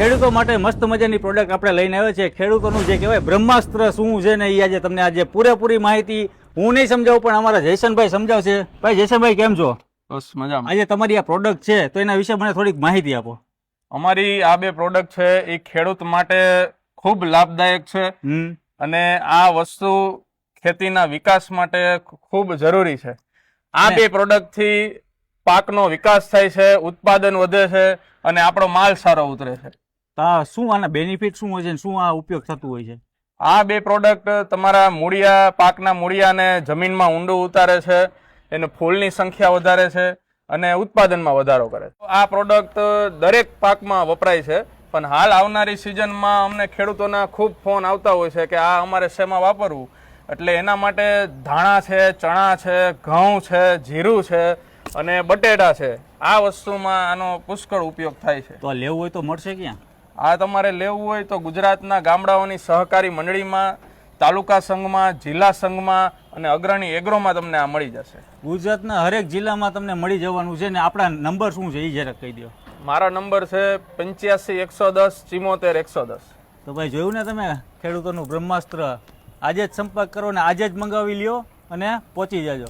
ખેડૂતો માટે મસ્ત મજાની પ્રોડક્ટ આપણે લઈને આવ્યા છે ખેડૂતોનું જે કહેવાય બ્રહ્માસ્ત્ર શું છે ને એ આજે તમને આજે પૂરેપૂરી માહિતી હું નહીં સમજાવું પણ અમારા જયસનભાઈ સમજાવશે. ભાઈ જયસનભાઈ કેમ છો? બસ મજામાં. આજે તમારી આ પ્રોડક્ટ છે તો એના વિશે મને થોડીક માહિતી આપો. અમારી આ બે પ્રોડક્ટ છે એ ખેડૂત માટે ખૂબ લાભદાયક છે અને આ વસ્તુ ખેતીના વિકાસ માટે ખૂબ જરૂરી છે. આ બે પ્રોડક્ટથી પાકનો વિકાસ થાય છે ઉત્પાદન વધે છે અને આપણો માલ સારો ઉતરે છે. આ શું આના બેનિફિટ શું હોય છે શું આ ઉપયોગ થતું હોય છે? આ બે પ્રોડક્ટ તમારા મૂળિયા પાકના મૂળિયાને જમીનમાં ઊંડું ઉતારે છે. એને ફૂલની સંખ્યા વધારે છે અને ઉત્પાદનમાં વધારો કરે છે. આ પ્રોડક્ટ દરેક પાકમાં વપરાય છે. પણ હાલ આવનારી સિઝનમાં અમને ખેડૂતોના ખૂબ ફોન આવતા હોય છે કે આ અમારે શેમાં વાપરવું? એટલે એના માટે ધાણા છે ચણા છે ઘઉં છે જીરું છે અને બટેટા છે. આ વસ્તુમાં આનો પુષ્કળ ઉપયોગ થાય છે. તો લેવું હોય તો મળશે ક્યાં? આ તમારે લેવું હોય તો ગુજરાતના ગામડાઓની સહકારી મંડળીમાં તાલુકા સંઘમાં જિલ્લા સંઘમાં અને અગ્રણી એગ્રોમાં તમને આ મળી જશે. ગુજરાતના હરેક જિલ્લામાં તમને મળી જવાનું છે ને આપણા નંબર શું છે એ જરાક કહી દો મારા નંબર છે પંચ્યાસી એકસો દસ ચિમોતેર એકસો દસ. તો ભાઈ જોયું ને તમે ખેડૂતોનું બ્રહ્માસ્ત્ર? આજે જ સંપર્ક કરો ને આજે જ મંગાવી લ્યો અને પહોંચી જાજો.